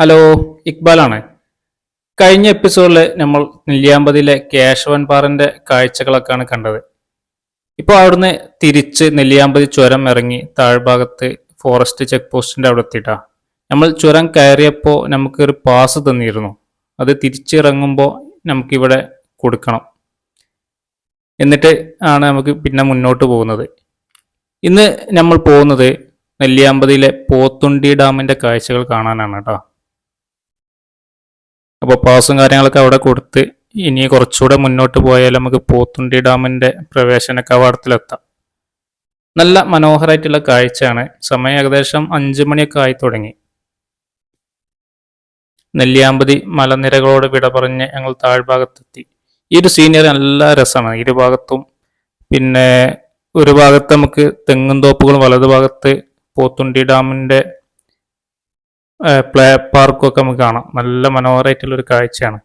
Hello ഇക്ബാലാണ്. കഴിഞ്ഞ എപ്പിസോഡിൽ നമ്മൾ നെല്ലിയാമ്പതിയിലെ കേശവൻ പാറിന്റെ കാഴ്ചകളൊക്കെയാണ് കണ്ടത്. ഇപ്പോൾ അവിടുന്ന് തിരിച്ച് നെല്ലിയാമ്പതി ചുരം ഇറങ്ങി താഴ്ഭാഗത്ത് ഫോറസ്റ്റ് ചെക്ക് പോസ്റ്റിന്റെ അവിടെ എത്തിയിട്ടാ. നമ്മൾ ചുരം കയറിയപ്പോൾ നമുക്ക് ഒരു പാസ് തന്നിരുന്നു. അത് തിരിച്ചിറങ്ങുമ്പോൾ നമുക്കിവിടെ കൊടുക്കണം. എന്നിട്ട് ആണ് നമുക്ക് പിന്നെ മുന്നോട്ട് പോകുന്നത്. ഇന്ന് നമ്മൾ പോകുന്നത് നെല്ലിയാമ്പതിയിലെ പോത്തുണ്ടി ഡാമിന്റെ കാഴ്ചകൾ കാണാനാണ് കേട്ടോ. അപ്പോൾ പാസും കാര്യങ്ങളൊക്കെ അവിടെ കൊടുത്ത് ഇനി കുറച്ചുകൂടെ മുന്നോട്ട് പോയാൽ നമുക്ക് പോത്തുണ്ടി ഡാമിന്റെ പ്രവേശന കവാടത്തിലെത്താം നല്ല മനോഹരമായിട്ടുള്ള കാഴ്ചയാണ്. സമയം ഏകദേശം അഞ്ചു മണിയൊക്കെ ആയി തുടങ്ങി. നെല്ലിയാമ്പതി മലനിരകളോട് വിട പറഞ്ഞ് ഞങ്ങൾ താഴ്ഭാഗത്തെത്തി. ഈ ഒരു സീനിയറി നല്ല രസമാണ്. ഇരുഭാഗത്തും പിന്നെ ഒരു ഭാഗത്ത് നമുക്ക് തെങ്ങും തോപ്പുകളും വലതുഭാഗത്ത് പോത്തുണ്ടി ഡാമിന്റെ പ്ലേ പാർക്കും ഒക്കെ നമുക്ക് കാണാം. നല്ല മനോഹരമായിട്ടുള്ള ഒരു കാഴ്ചയാണ്.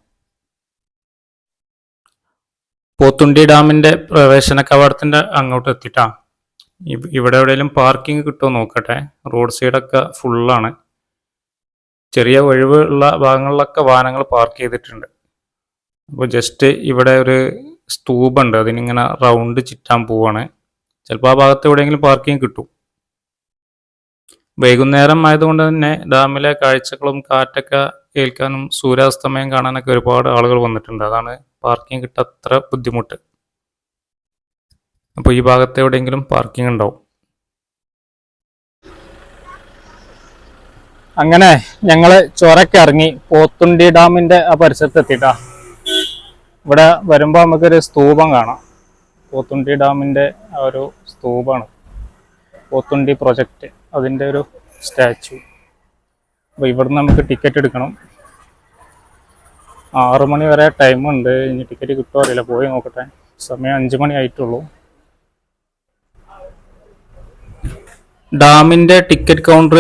പോത്തുണ്ടി ഡാമിന്റെ പ്രവേശന കവാടത്തിന്റെ അങ്ങോട്ട് എത്തിട്ടാ. ഇവിടെ എവിടെയെങ്കിലും പാർക്കിംഗ് കിട്ടുമോ നോക്കട്ടെ. റോഡ് സൈഡൊക്കെ ഫുള്ളാണ്. ചെറിയ ഒഴിവുള്ള ഭാഗങ്ങളിലൊക്കെ വാഹനങ്ങൾ പാർക്ക് ചെയ്തിട്ടുണ്ട്. അപ്പോൾ ജസ്റ്റ് ഇവിടെ ഒരു സ്തൂപുണ്ട്. അതിനിങ്ങനെ റൗണ്ട് ചുറ്റാൻ പോവാണ്. ചിലപ്പോൾ ആ ഭാഗത്ത് എവിടെയെങ്കിലും പാർക്കിംഗ് കിട്ടും. വൈകുന്നേരം ആയതുകൊണ്ട് തന്നെ ഡാമിലെ കാഴ്ചകളും കാറ്റൊക്കെ ഏൽക്കാനും സൂര്യാസ്തമയം കാണാനൊക്കെ ഒരുപാട് ആളുകൾ വന്നിട്ടുണ്ട്. അതാണ് പാർക്കിംഗ് കിട്ടത്ര ബുദ്ധിമുട്ട്. അപ്പോൾ ഈ ഭാഗത്ത് എവിടെയെങ്കിലും പാർക്കിംഗ് ഉണ്ടാവും. അങ്ങനെ ഞങ്ങൾ ചൊരക്ക് ഇറങ്ങി പോത്തുണ്ടി ഡാമിന്റെ ആ പരിസരത്ത് ഇവിടെ വരുമ്പോൾ നമുക്കൊരു സ്തൂപം കാണാം. പോത്തുണ്ടി ഡാമിന്റെ ആ ഒരു സ്തൂപാണ് പോത്തുണ്ടി പ്രൊജക്റ്റ് അതിന്റെ ഒരു സ്റ്റാച്ചു. അപ്പോൾ ഇവിടുന്ന് നമുക്ക് ടിക്കറ്റ് എടുക്കണം. ആറു മണി വരെ ടൈമുണ്ട് ഇനി ടിക്കറ്റ് കിട്ടുമോ അറിയില്ല. പോയി നോക്കട്ടെ. സമയം അഞ്ചു മണി ആയിട്ടുള്ളൂ. ഡാമിന്റെ ടിക്കറ്റ് കൗണ്ടർ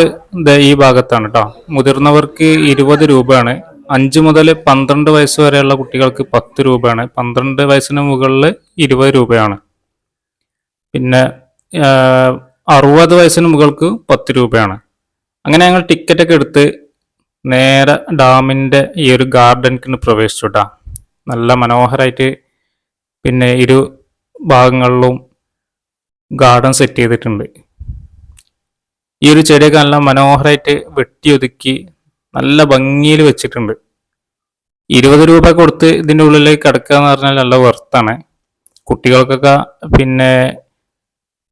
ഈ ഭാഗത്താണ് കേട്ടോ മുതിർന്നവർക്ക് ഇരുപത് രൂപയാണ്. അഞ്ച് മുതൽ പന്ത്രണ്ട് വയസ്സ് വരെയുള്ള കുട്ടികൾക്ക് പത്ത് രൂപയാണ്. പന്ത്രണ്ട് വയസ്സിന് മുകളിൽ ഇരുപത് രൂപയാണ്. പിന്നെ അറുപത് വയസ്സിന് മുകൾക്ക് പത്ത് രൂപയാണ്. അങ്ങനെ ഞങ്ങൾ ടിക്കറ്റ് ഒക്കെ എടുത്ത് നേരെ ഡാമിന്റെ ഈ ഒരു ഗാർഡനിക്ക് പ്രവേശിച്ചു കേട്ടോ നല്ല മനോഹരമായിട്ട് പിന്നെ ഇരു ഭാഗങ്ങളിലും ഗാർഡൻ സെറ്റ് ചെയ്തിട്ടുണ്ട്. ഈ ഒരു ചെടിയൊക്കെ നല്ല മനോഹരമായിട്ട് വെട്ടിയൊതുക്കി നല്ല ഭംഗിയിൽ വെച്ചിട്ടുണ്ട്. ഇരുപത് രൂപ കൊടുത്ത് ഇതിന്റെ ഉള്ളിലേക്ക് കിടക്കുക എന്ന് പറഞ്ഞാൽ നല്ല വെർത്താണ് കുട്ടികൾക്കൊക്കെ പിന്നെ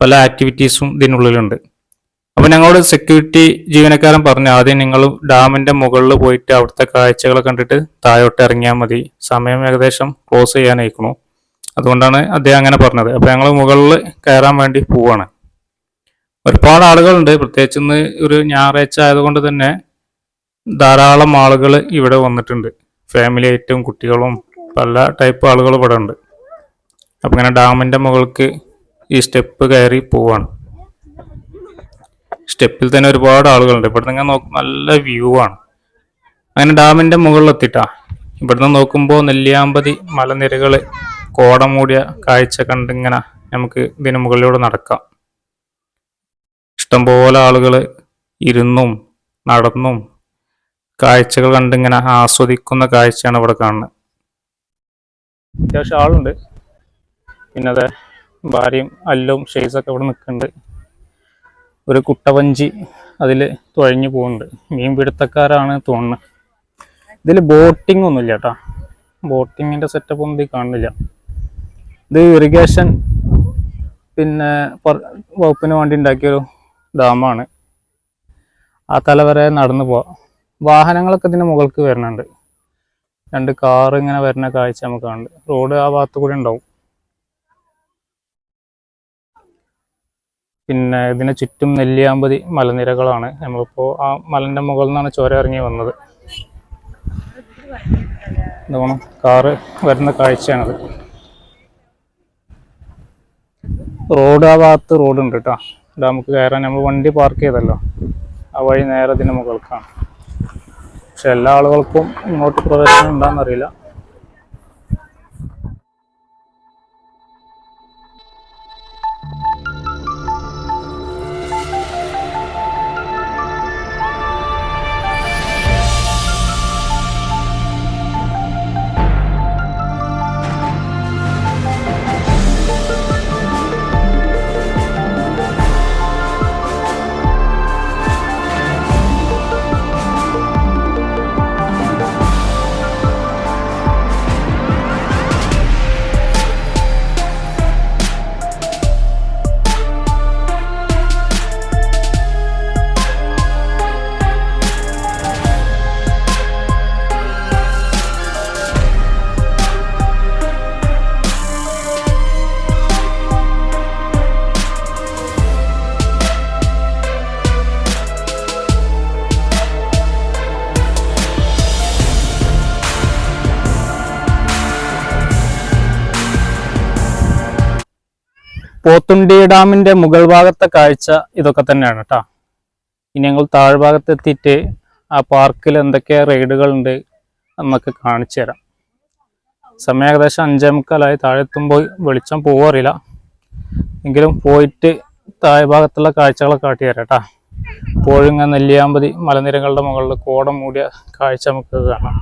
പല ആക്ടിവിറ്റീസും ഇതിനുള്ളിലുണ്ട്. അപ്പോൾ ഞങ്ങളോട് സെക്യൂരിറ്റി ജീവനക്കാരൻ പറഞ്ഞു ആദ്യം നിങ്ങൾ ഡാമിന്റെ മുകളിൽ പോയിട്ട് അവിടുത്തെ കാഴ്ചകൾ കണ്ടിട്ട് താഴോട്ട് ഇറങ്ങിയാൽ മതി. സമയം ഏകദേശം ക്ലോസ് ചെയ്യാനായിക്കണു. അതുകൊണ്ടാണ് അദ്ദേഹം അങ്ങനെ പറഞ്ഞത്. അപ്പോൾ ഞങ്ങൾ മുകളിൽ കയറാൻ വേണ്ടി പോവാണ്. ഒരുപാട് ആളുകളുണ്ട്. പ്രത്യേകിച്ച് ഇന്ന് ഒരു ഞായറാഴ്ച ആയതുകൊണ്ട് തന്നെ ധാരാളം ആളുകൾ ഇവിടെ വന്നിട്ടുണ്ട്. ഫാമിലി ആയിട്ടും കുട്ടികളും പല ടൈപ്പ് ആളുകൾ ഇവിടെ ഉണ്ട്. അപ്പം ഇങ്ങനെ ഡാമിന്റെ മുകൾക്ക് ഈ സ്റ്റെപ്പ് കയറി പോവാണ്. സ്റ്റെപ്പിൽ തന്നെ ഒരുപാട് ആളുകളുണ്ട്. ഇവിടുന്ന് ഇങ്ങനെ നോക്കും നല്ല വ്യൂ ആണ്. അങ്ങനെ ഡാമിന്റെ മുകളിലെത്തിട്ടാ. ഇവിടുന്ന് നോക്കുമ്പോൾ നെല്ലിയാമ്പതി മലനിരകൾ കോട മൂടിയ കാഴ്ച കണ്ടിങ്ങനെ നമുക്ക് ഇതിന് മുകളിലൂടെ നടക്കാം. ഇഷ്ടംപോലെ ആളുകൾ ഇരുന്നും നടന്നും കാഴ്ചകൾ കണ്ടിങ്ങനെ ആസ്വദിക്കുന്ന കാഴ്ചയാണ് ഇവിടെ കാണുന്നത്. അത്യാവശ്യം ആളുണ്ട്. പിന്നെ അതെ ഭാര്യയും അല്ലും ഷെയ്സൊക്കെ ഇവിടെ നിൽക്കുന്നുണ്ട്. ഒരു കുട്ടവഞ്ചി അതിൽ തുഴഞ്ഞു പോകുന്നുണ്ട്. മീൻ പിടുത്തക്കാരാണ് തോന്നുന്നത് ഇതിൽ ബോട്ടിംഗ് ഒന്നുമില്ല കേട്ടോ. ബോട്ടിങ്ങിന്റെ സെറ്റപ്പ് ഒന്നും കാണുന്നില്ല. ഇത് ഇറിഗേഷൻ പിന്നെ വകുപ്പിന് വേണ്ടി ഉണ്ടാക്കിയൊരു ഡാമാണ്. ആ തല വരെ നടന്നു പോവാം. വാഹനങ്ങളൊക്കെ ഇതിന് മുകൾക്ക് വരുന്നുണ്ട്. രണ്ട് കാർ ഇങ്ങനെ വരുന്ന കാഴ്ച നമുക്ക് കാണുന്നുണ്ട് റോഡ് ആ ഭാഗത്ത് കൂടി ഉണ്ടാവും. പിന്നെ ഇതിന് ചുറ്റും നെല്ലിയാമ്പതി മലനിരകളാണ്. നമ്മളിപ്പോൾ ആ മലന്റെ മുകളിൽ നിന്നാണ് ചോര ഇറങ്ങി വന്നത്. എന്താണ് കാറ് വരുന്ന കാഴ്ചയാണത്. റോഡ് ആ ഭാഗത്ത് റോഡ് ഉണ്ട് കേട്ടോ നമുക്ക് കയറാൻ. നമ്മൾ വണ്ടി പാർക്ക് ചെയ്തല്ലോ. ആ വഴി നേരെ ഇതിന് മുകൾക്കാണ്. പക്ഷെ എല്ലാ ആളുകൾക്കും ഇങ്ങോട്ട് പ്രവേശനം ഉണ്ടാകുന്നറിയില്ല. പോത്തുണ്ടി ഡാമിന്റെ മുകൾ ഭാഗത്തെ കാഴ്ച ഇതൊക്കെ തന്നെയാണ് കേട്ടോ ഇനി ഞങ്ങൾ താഴ്ഭാഗത്ത് എത്തിയിട്ട് ആ പാർക്കിൽ എന്തൊക്കെ റൈഡുകൾ ഉണ്ട് എന്നൊക്കെ കാണിച്ചു തരാം. സമയം ഏകദേശം അഞ്ചേ മുക്കാലായി താഴെ എത്തുമ്പോൾ വെളിച്ചം പോവാറില്ല എങ്കിലും പോയിട്ട് താഴെ ഭാഗത്തുള്ള കാഴ്ചകളൊക്കെ കാട്ടി തരാം കേട്ടാ പോഴുങ്ങ നെല്ലിയാമ്പതി മലനിരകളുടെ മുകളിൽ കോടം മൂടിയ കാഴ്ച നമുക്ക് കാണാം.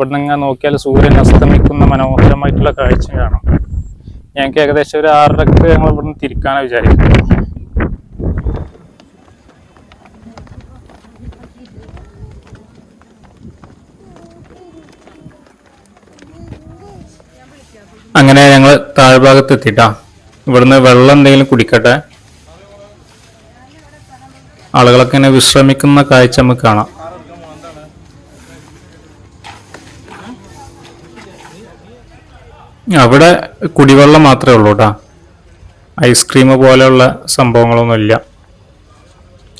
ഇവിടുന്ന് നിന്ന് നോക്കിയാൽ സൂര്യൻ അസ്തമിക്കുന്ന മനോഹരമായിട്ടുള്ള കാഴ്ച കാണാം. ഞങ്ങൾക്ക് ഏകദേശം ഒരു ആറരക്ക് ഞങ്ങൾ ഇവിടുന്ന് തിരിക്കാനാണ് വിചാരിക്കുന്നത്. അങ്ങനെ ഞങ്ങൾ താഴ്ഭാഗത്ത് എത്തിട്ടാ ഇവിടുന്ന് വെള്ളം എന്തെങ്കിലും കുടിക്കട്ടെ. ആളുകളൊക്കെ ഇങ്ങനെ വിശ്രമിക്കുന്ന കാഴ്ച നമുക്ക് കാണാം. അവിടെ കുടിവെള്ളം മാത്രമേ ഉള്ളൂ കേട്ടോ ഐസ്ക്രീം പോലെയുള്ള സംഭവങ്ങളൊന്നുമില്ല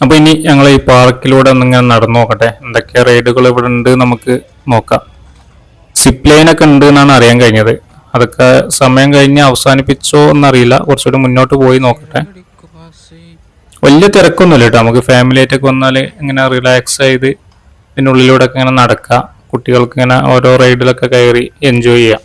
അപ്പോൾ ഇനി ഞങ്ങൾ ഈ പാർക്കിലൂടെ ഒന്നിങ്ങനെ നടന്നു നോക്കട്ടെ. എന്തൊക്കെ റൈഡുകൾ ഇവിടെ ഉണ്ട് നമുക്ക് നോക്കാം. സിപ്പ് ലൈൻ ഒക്കെ ഉണ്ട് എന്നാണ് അറിയാൻ കഴിഞ്ഞത്. അതൊക്കെ സമയം കഴിഞ്ഞ് അവസാനിപ്പിച്ചോ എന്നറിയില്ല. കുറച്ചുകൂടി മുന്നോട്ട് പോയി നോക്കട്ടെ. വലിയ തിരക്കൊന്നുമില്ല കേട്ടോ നമുക്ക് ഫാമിലി ആയിട്ടൊക്കെ വന്നാൽ ഇങ്ങനെ റിലാക്സ് ചെയ്ത് ഇതിനുള്ളിലൂടെ ഒക്കെ ഇങ്ങനെ നടക്കാം. കുട്ടികൾക്ക് ഇങ്ങനെ ഓരോ റൈഡിലൊക്കെ കയറി എൻജോയ് ചെയ്യാം.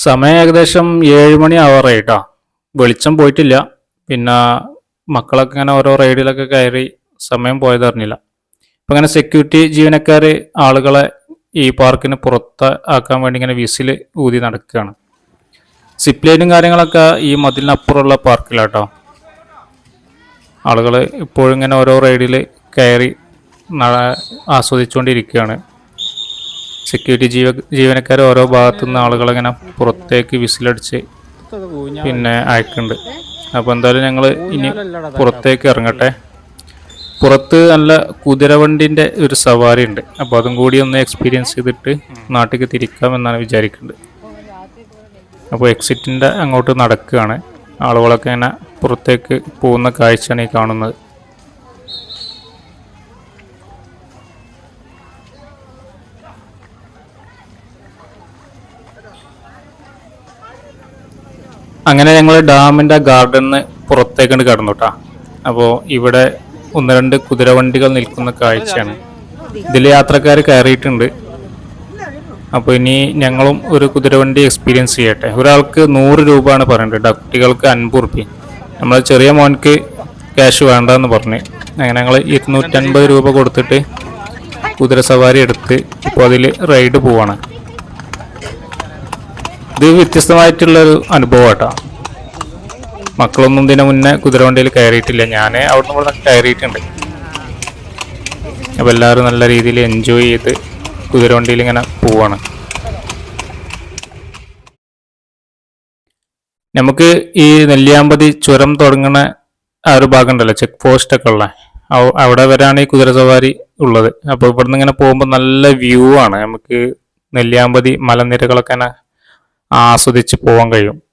സമയം ഏകദേശം ഏഴ് മണി ആവാറായിട്ടാ വെളിച്ചം പോയിട്ടില്ല. പിന്നെ മക്കളൊക്കെ ഇങ്ങനെ ഓരോ റൈഡിലൊക്കെ കയറി സമയം പോയതറിഞ്ഞില്ല അപ്പം ഇങ്ങനെ സെക്യൂരിറ്റി ജീവനക്കാർ ആളുകളെ ഈ പാർക്കിന് പുറത്ത് ആക്കാൻ വേണ്ടി ഇങ്ങനെ വിസിൽ ഊതി നടക്കുകയാണ് സിപ്ലൈനും കാര്യങ്ങളൊക്കെ ഈ മതിലിനപ്പുറമുള്ള പാർക്കിലാട്ടോ ആളുകൾ ഇപ്പോഴും ഓരോ റൈഡിൽ കയറി ആസ്വദിച്ചുകൊണ്ടിരിക്കുകയാണ് സെക്യൂരിറ്റി ജീവ ജീവനക്കാർ ഓരോ ഭാഗത്തു നിന്ന് ആളുകൾ ഇങ്ങനെ പുറത്തേക്ക് വിസിലടിച്ച് പിന്നെ അയക്കുന്നുണ്ട് അപ്പോൾ എന്തായാലും ഞങ്ങൾ ഇനി പുറത്തേക്ക് ഇറങ്ങട്ടെ. പുറത്ത് നല്ല കുതിരവണ്ടിന്റെ ഒരു സവാരി ഉണ്ട്. അപ്പോൾ അതും കൂടി ഒന്ന് എക്സ്പീരിയൻസ് ചെയ്തിട്ട് നാട്ടിലേക്ക് തിരിക്കാമെന്നാണ് വിചാരിക്കുന്നത് അപ്പോൾ എക്സിറ്റിന്റെ അങ്ങോട്ട് നടക്കുകയാണ് ആളുകളൊക്കെ ഇങ്ങനെ പുറത്തേക്ക് പോകുന്ന കാഴ്ചയാണ് ഈ കാണുന്നത്. അങ്ങനെ ഞങ്ങൾ ഡാമിന്റെ ഗാർഡനിന്ന് പുറത്തേക്കാണ് കടന്നു കേട്ടോ അപ്പോൾ ഇവിടെ ഒന്ന് രണ്ട് കുതിരവണ്ടികൾ നിൽക്കുന്ന കാഴ്ചയാണ്. ഇതിൽ യാത്രക്കാർ കയറിയിട്ടുണ്ട്. അപ്പോൾ ഇനി ഞങ്ങളും ഒരു കുതിരവണ്ടി എക്സ്പീരിയൻസ് ചെയ്യട്ടെ. ഒരാൾക്ക് നൂറ് രൂപയാണ് പറയുന്നത് കേട്ടോ. കുട്ടികൾക്ക് അൻപത് റുപ്യ നമ്മൾ ചെറിയ മോൻക്ക് ക്യാഷ് വേണ്ടെന്ന് പറഞ്ഞ്. അങ്ങനെ ഞങ്ങൾ ഇരുന്നൂറ്റൻപത് രൂപ കൊടുത്തിട്ട് കുതിര സവാരി എടുത്ത് ഇപ്പോൾ അതിൽ റൈഡ് പോവാണ്. ഇത് വ്യത്യസ്തമായിട്ടുള്ളൊരു അനുഭവം കേട്ടോ മക്കളൊന്നും ഇതിനു മുന്നേ കുതിരവണ്ടിയിൽ കയറിയിട്ടില്ല. ഞാൻ അവിടുന്ന് ഇവിടെ കയറിയിട്ടുണ്ട്. അപ്പോൾ എല്ലാവരും നല്ല രീതിയിൽ എൻജോയ് ചെയ്ത് കുതിരവണ്ടിയിൽ ഇങ്ങനെ പോവാണ്. നമുക്ക് ഈ നെല്ലിയാമ്പതി ചുരം തുടങ്ങുന്ന ആ ഒരു ഭാഗം ഉണ്ടല്ലോ ചെക്ക് പോസ്റ്റ് ഒക്കെ ഉള്ള. അവ- അവിടെ വരാണ് ഈ കുതിര സവാരി ഉള്ളത്. അപ്പോൾ ഇവിടുന്ന് ഇങ്ങനെ പോകുമ്പോൾ നല്ല വ്യൂ ആണ്. നമുക്ക് നെല്ലിയാമ്പതി മലനിരകളൊക്കെ ആസ്വദിച്ച് പോകാൻ കഴിയും.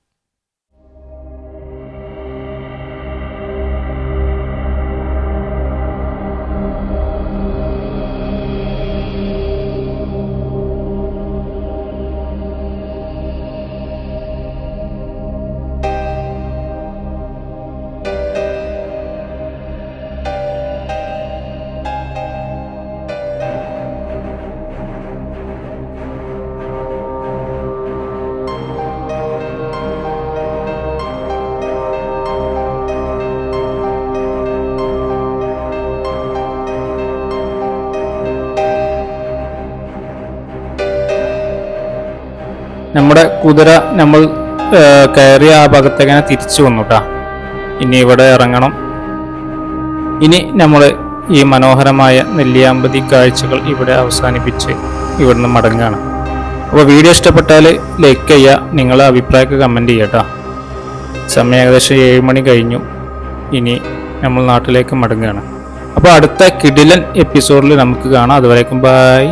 നമ്മുടെ കുതിര നമ്മൾ കയറിയ ആ ഭാഗത്തേക്കാണ് തിരിച്ചു വന്നു കേട്ടാ ഇനി ഇവിടെ ഇറങ്ങണം. ഇനി നമ്മൾ ഈ മനോഹരമായ നെല്ലിയാമ്പതി കാഴ്ചകൾ ഇവിടെ അവസാനിപ്പിച്ച് ഇവിടുന്ന് മടങ്ങുകയാണ് അപ്പോൾ വീഡിയോ ഇഷ്ടപ്പെട്ടാൽ ലൈക്ക് ചെയ്യുക നിങ്ങളെ അഭിപ്രായമൊക്കെ കമന്റ് ചെയ്യട്ടോ സമയം ഏകദേശം ഏഴ് മണി കഴിഞ്ഞു. ഇനി നമ്മൾ നാട്ടിലേക്ക് മടങ്ങുകയാണ് അപ്പോൾ അടുത്ത കിടിലൻ എപ്പിസോഡിൽ നമുക്ക് കാണാം. അതുവരേക്കും ബൈ